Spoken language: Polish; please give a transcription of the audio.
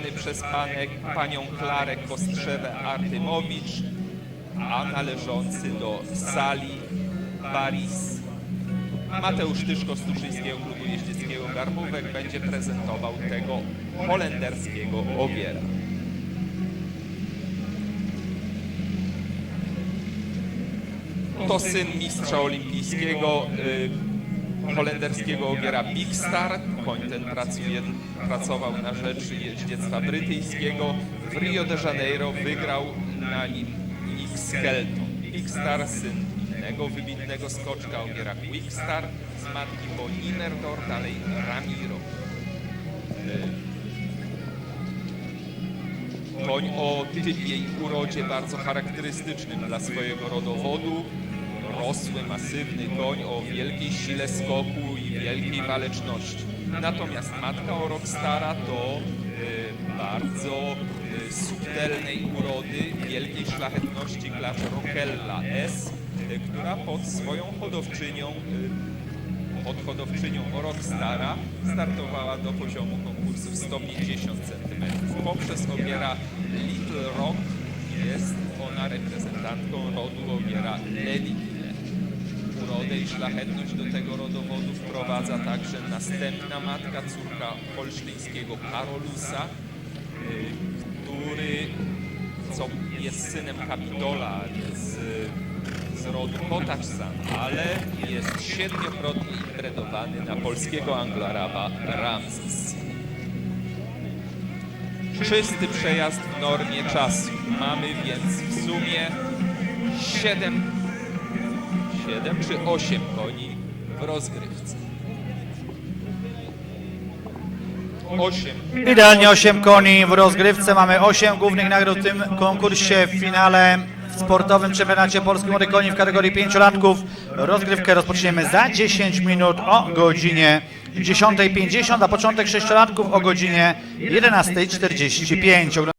przez panią Klarę Kostrzewę-Artymowicz, a należący do sali Baris. Mateusz Tyszko z Tuszyńskiego Klubu Jeździeckiego Garbówek będzie prezentował tego holenderskiego ogiera. To syn mistrza olimpijskiego y, holenderskiego ogiera Big Star. Koń ten pracuje, pracował na rzecz jeździectwa brytyjskiego. W Rio de Janeiro wygrał na nim Nick Skelton. Big Star, syn innego wybitnego skoczka ogiera Quick Star z matki po Nimerdor, dalej Ramiro. Koń o typie i urodzie bardzo charakterystycznym dla swojego rodowodu. Rosły, masywny koń o wielkiej sile skoku i wielkiej waleczności. Natomiast matka Rockstara to y, bardzo y, subtelnej urody, wielkiej szlachetności klacz Rockella S, y, która pod swoją hodowczynią y, pod hodowczynią Rockstara startowała do poziomu konkursu 150 cm. Poprzez ogiera Little Rock jest ona reprezentantką rodu Urodę i szlachetność do tego rodowodu wprowadza także następna matka, córka holsztyńskiego Karolusa, y, który co jest synem Kapitola z, z rodu Kotaczsan, ale jest siedmiokrotnie inbredowany na polskiego anglo-araba Ramses. Czysty przejazd w normie czasu. Mamy więc w sumie 7, 7 czy 8 koni w rozgrywce. 8 Idealnie 8 koni w rozgrywce. Mamy 8 głównych nagród w tym konkursie w finale w sportowym czempionacie polskim młodych koni w kategorii pięciolatków. Rozgrywkę rozpoczniemy za 10 minut o godzinie 10.50, a początek sześciolatków o godzinie 11.45.